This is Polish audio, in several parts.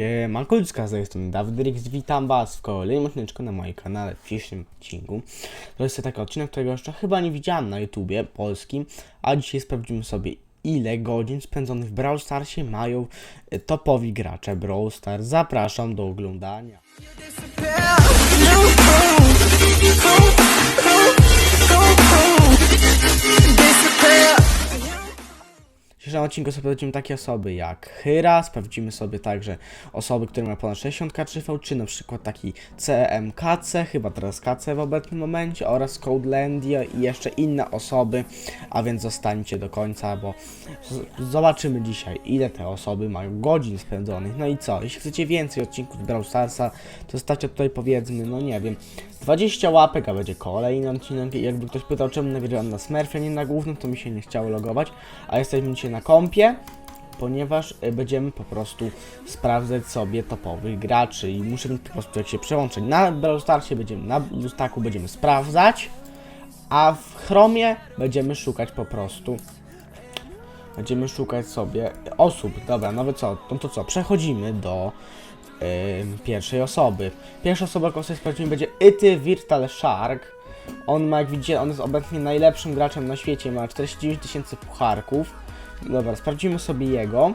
Siemanko ludzka, z tej strony Dawid witam was w kolejnym odcinku na moim kanale, w dzisiejszym odcinku. To jest taki odcinek, którego jeszcze chyba nie widziałem na YouTubie polskim, a dzisiaj sprawdzimy sobie ile godzin spędzonych w Brawl Starsie mają y, topowi gracze Brawl Stars. Zapraszam do oglądania. Dzisiejszym odcinku sobie sprawdzimy takie osoby jak Hyra, sprawdzimy sobie także osoby, które mają ponad 60 KV, czy na przykład taki CMKC, chyba teraz KC w obecnym momencie, oraz Codelandia i jeszcze inne osoby, a więc zostańcie do końca, bo zobaczymy dzisiaj, ile te osoby mają godzin spędzonych. No i co, jeśli chcecie więcej odcinków z Brawl Starsa, to zostawcie tutaj powiedzmy, no nie wiem, 20 łapek, a będzie kolejny odcinek. Jakby ktoś pytał, czemu nagrywam na Smurfie, nie na głównym, to mi się nie chciało logować. A jesteśmy dzisiaj na kompie, ponieważ y, będziemy po prostu sprawdzać sobie topowych graczy. I muszę po prostu, jak się przełączyć na Brawl będziemy na Lustaku będziemy sprawdzać, a w Chromie będziemy szukać po prostu Będziemy szukać sobie osób. Dobra, no co? No to co? Przechodzimy do ym, pierwszej osoby. Pierwsza osoba, jaką sobie sprawdzimy, będzie Ity Virtual Shark. On ma, jak widzicie, on jest obecnie najlepszym graczem na świecie, ma 49 tysięcy pucharków. Dobra, sprawdzimy sobie jego.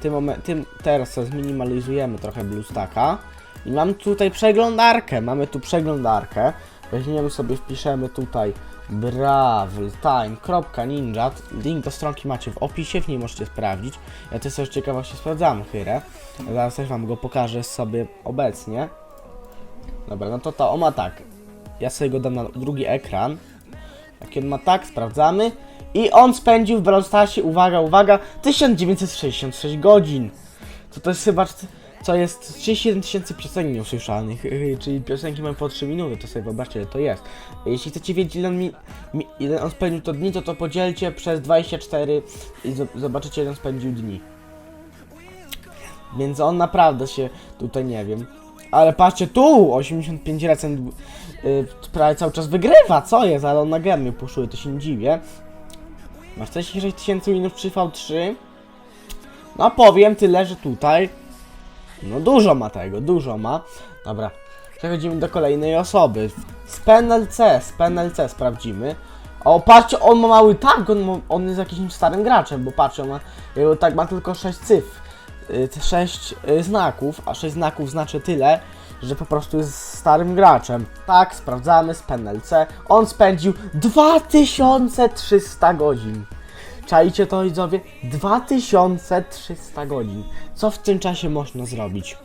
Tym, tym teraz zminimalizujemy trochę BlueStacka. I mam tutaj przeglądarkę, mamy tu przeglądarkę. Weźmiemy sobie, wpiszemy tutaj bravltime.ninja Link do stronki macie w opisie, w niej możecie sprawdzić. Ja też z ciekawości sprawdzam chyrę. Zaraz też wam go pokażę sobie obecnie. Dobra, no to to, on ma tak. Ja sobie go dam na drugi ekran. Jaki on ma tak, sprawdzamy. I on spędził w Brawl Starsie, uwaga, uwaga, 1966 godzin. To to jest chyba, co jest 37 tysięcy piosenek nieusłyszalnych, czyli piosenki mają po 3 minuty, to sobie wyobraźcie, ile to jest. Jeśli chcecie wiedzieć, ile on, mi, ile on spędził to dni, to to podzielcie przez 24 i zo- zobaczycie, ile on spędził dni. Więc on naprawdę się tutaj, nie wiem. Ale patrzcie tu, 85 recent yy, prawie cały czas wygrywa, co jest, ale on na grę mnie puszuje, to się nie dziwię. Ma 46 tysięcy minut 3 V3. No powiem tyle, że tutaj no dużo ma tego, dużo ma. Dobra, przechodzimy do kolejnej osoby. Z PNLC, z PNLC sprawdzimy. O, patrzcie, on ma mały tag, on, ma, on jest jakimś starym graczem, bo patrzcie, on ma, jego tag ma tylko 6 cyfr, 6 znaków, a 6 znaków znaczy tyle, że po prostu jest starym graczem. Tak, sprawdzamy z PNLC. On spędził 2300 godzin. Czajcie to widzowie? 2300 godzin. Co w tym czasie można zrobić?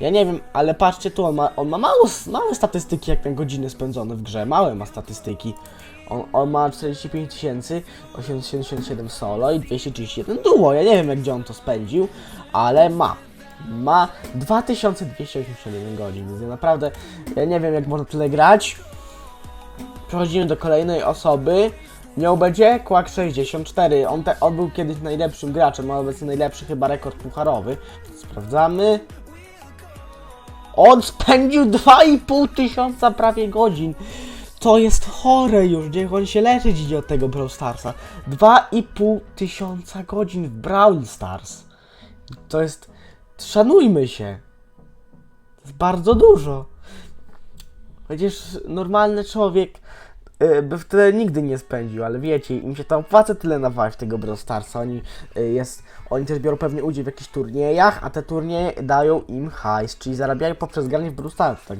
Ja nie wiem, ale patrzcie tu, on ma, on ma mało, małe statystyki jak na godziny spędzone w grze. Małe ma statystyki. On, on ma 45 tysięcy, 877 solo i 231 duo. Ja nie wiem jak gdzie on to spędził, ale ma. Ma 2281 godzin, więc ja naprawdę ja nie wiem jak można tyle grać. Przechodzimy do kolejnej osoby. Nią będzie Quack 64. On, te, on był kiedyś najlepszym graczem, ma obecnie najlepszy chyba rekord pucharowy. Sprawdzamy. On spędził 2,5 tysiąca prawie godzin. To jest chore już, niech on się leczyć idzie od tego Brawl Starsa. 2,5 tysiąca godzin w Brawl Stars. To jest... Szanujmy się. To jest bardzo dużo. Przecież normalny człowiek y, by w tyle nigdy nie spędził, ale wiecie, im się tam opłaca tyle nawawać w tego Brawl. Oni, y, jest, oni też biorą pewnie udział w jakichś turniejach, a te turnieje dają im hajs, czyli zarabiają poprzez granie w Brawl tak,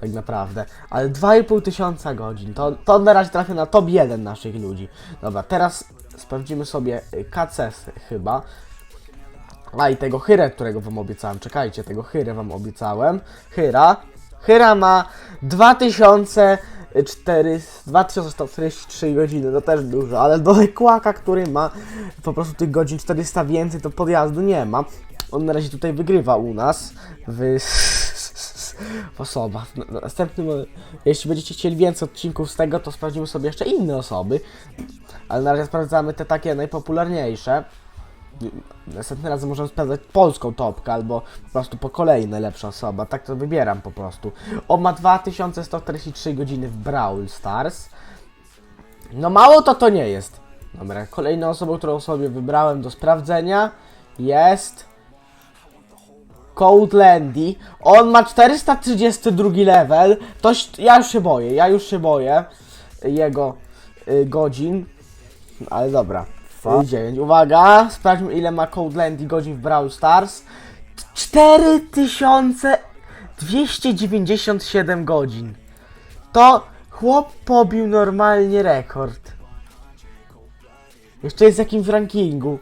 tak naprawdę. Ale 2,5 tysiąca godzin, to, to na razie trafia na top 1 naszych ludzi. Dobra, teraz sprawdzimy sobie y, KCS chyba. A i tego Hyrę, którego wam obiecałem. Czekajcie, tego Hyrę wam obiecałem. Hyra. Hyra ma 2004, 2143 godziny, to też dużo, ale do Kłaka, który ma po prostu tych godzin 400 więcej, to podjazdu nie ma. On na razie tutaj wygrywa u nas w, w osobach. W na- następnym, jeśli będziecie chcieli więcej odcinków z tego, to sprawdzimy sobie jeszcze inne osoby, ale na razie sprawdzamy te takie najpopularniejsze. Następnym razem możemy sprawdzać polską topkę, albo po prostu po kolei najlepsza osoba. Tak to wybieram po prostu. On ma 2143 godziny w Brawl Stars. No mało to to nie jest. Dobra, kolejną osobą, którą sobie wybrałem do sprawdzenia jest Code Landy. On ma 432 level. Toś, ja już się boję, ja już się boję jego y, godzin. Ale dobra. 9. Uwaga, sprawdźmy ile ma Code Landy godzin w Brawl Stars. 4297 godzin. To chłop pobił normalnie rekord. Jeszcze jest jakim w rankingu.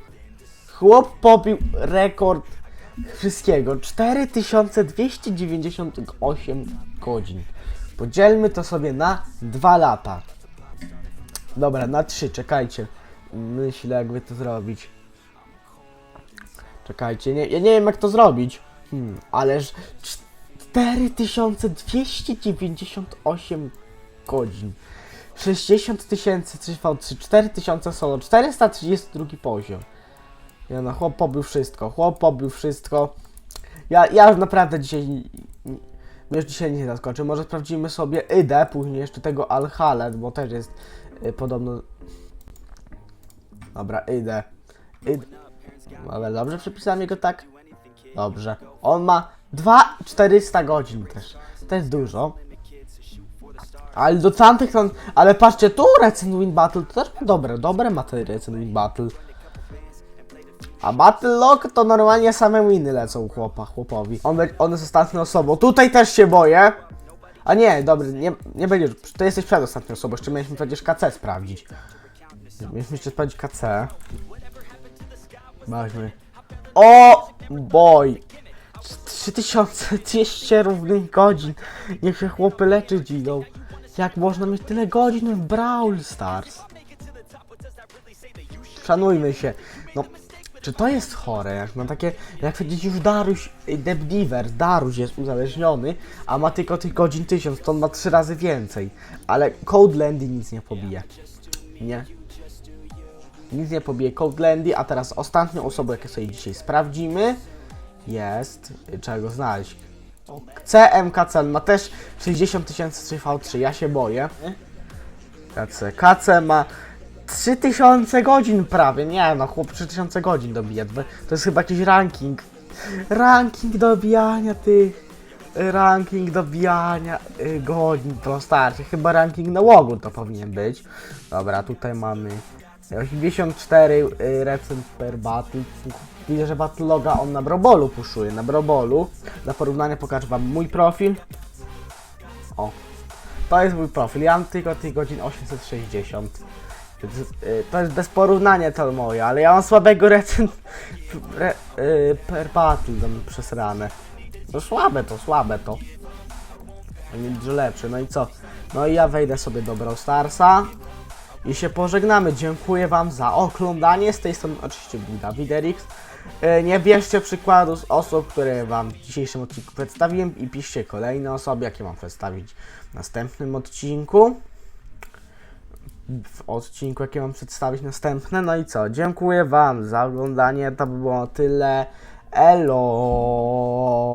Chłop pobił rekord wszystkiego. 4298 godzin. Podzielmy to sobie na 2 lata. Dobra, na 3, czekajcie. Myślę, jakby to zrobić. Czekajcie, nie, ja nie wiem jak to zrobić. Hmm, ależ 4298 godzin. 60 tysięcy 3v3, 4000 solo, 432 poziom. Ja no, chłop pobił wszystko, chłop pobił wszystko. Ja, ja już naprawdę dzisiaj, mnie już dzisiaj nie zaskoczy. Może sprawdzimy sobie Idę, później jeszcze tego Alhalet, bo też jest y, podobno... Dobra, Idę. Idę. Ale dobrze przepisałem jego tak? Dobrze. On ma 2400 godzin też. To jest dużo. Ale do tamtych to... Ale patrzcie, tu Recent Win Battle to też dobre, dobre ma Recent Win Battle. A Battle Log to normalnie same winy lecą chłopa, chłopowi. On, on jest ostatnią osobą. Tutaj też się boję. A nie, dobry, nie, nie będziesz. To jesteś przedostatnią osobą. Jeszcze mieliśmy przecież KC sprawdzić. Mieliśmy jeszcze sprawdzić KC. Weźmy. O boy! 3200 równych godzin. Niech się chłopy leczyć idą. Jak można mieć tyle godzin w Brawl Stars? Szanujmy się. No, czy to jest chore? Jak na takie, jak powiedzieć już Daruś, y, Debdiver, Daruś jest uzależniony, a ma tylko tych godzin 1000, to on ma trzy razy więcej. Ale Code Landy nic nie pobije. Nie. Nic nie pobije Code Landy, a teraz ostatnią osobę, jaką sobie dzisiaj sprawdzimy, jest, trzeba go znaleźć. CMKC ma też 60 tysięcy 3v3, ja się boję. KC, KC ma 3000 godzin prawie, nie no, chłop 3000 godzin dobija, to jest chyba jakiś ranking. Ranking dobijania tych, ranking dobijania y, godzin to starczy, chyba ranking nałogu to powinien być. Dobra, tutaj mamy 84 y, recent per battle. Widzę, że battle loga on na Brobolu puszuje, na Brobolu. Dla porównania pokażę wam mój profil. O, to jest mój profil. Ja mam tylko tych godzin 860. Więc, y, To jest bez porównania to moje, ale ja mam słabego recen re, y, per battle tam przesrane. No słabe to, słabe to. A nie dużo lepsze. No i co? No i ja wejdę sobie do Brawl Starsa i się pożegnamy. Dziękuję Wam za oglądanie. Z tej strony oczywiście był Dawiderix. Y, Nie bierzcie przykładu z osób, które Wam w dzisiejszym odcinku przedstawiłem i piszcie kolejne osoby, jakie mam przedstawić w następnym odcinku w odcinku, jaki mam przedstawić następne. No i co? Dziękuję Wam za oglądanie. To by było tyle. Elo.